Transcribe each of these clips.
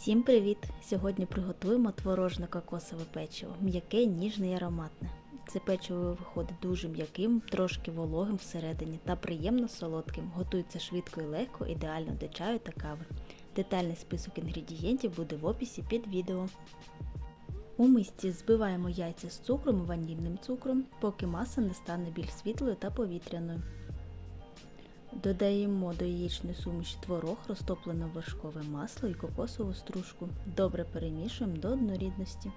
Всім привіт! Сьогодні приготуємо творожне кокосове печиво, м'яке, ніжне і ароматне. Це печиво виходить дуже м'яким, трошки вологим всередині та приємно солодким. Готується швидко і легко, ідеально для чаю та кави. Детальний список інгредієнтів буде в описі під відео. У мисці збиваємо яйця з цукром і ванільним цукром, поки маса не стане більш світлою та повітряною. Додаємо до яєчної суміші творог, розтоплене вершкове масло і кокосову стружку. Добре перемішуємо до однорідності.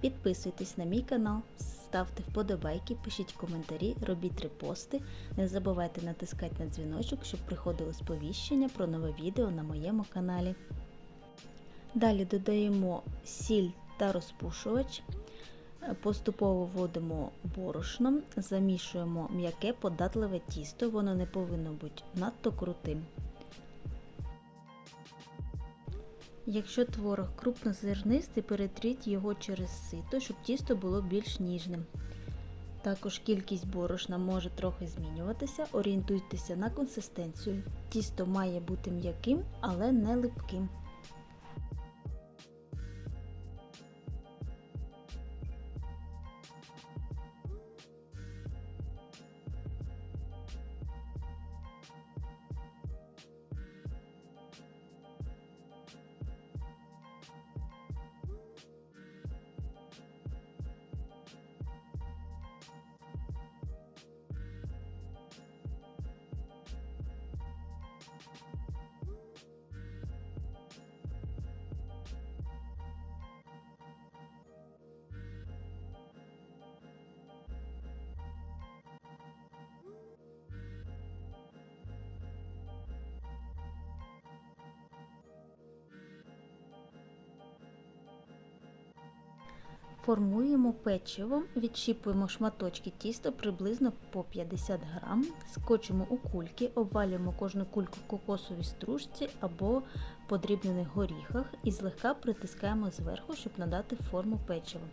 Підписуйтесь на мій канал, ставте вподобайки, пишіть коментарі, робіть репости. Не забувайте натискати на дзвіночок, щоб приходило сповіщення про нове відео на моєму каналі. Далі додаємо сіль та розпушувач. Поступово вводимо борошно, замішуємо м'яке податливе тісто, воно не повинно бути надто крутим. Якщо творог крупнозернистий, перетріть його через сито, щоб тісто було більш ніжним. Також кількість борошна може трохи змінюватися, орієнтуйтеся на консистенцію. Тісто має бути м'яким, але не липким. Формуємо печиво, відщіпуємо шматочки тіста приблизно по 50 грам, скочимо у кульки, обвалюємо кожну кульку в кокосовій стружці або подрібнених горіхах і злегка притискаємо зверху, щоб надати форму печива.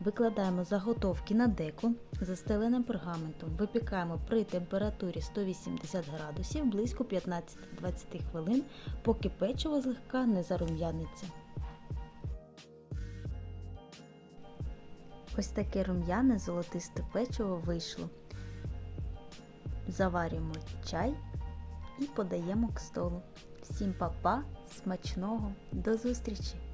Викладаємо заготовки на деко застеленим пергаментом, випікаємо при температурі 180 градусів близько 15-20 хвилин, поки печиво злегка не зарум'яниться. Ось таке рум'яне золотисте печиво вийшло. Заварюємо чай і подаємо к столу. Всім па-па, смачного, до зустрічі!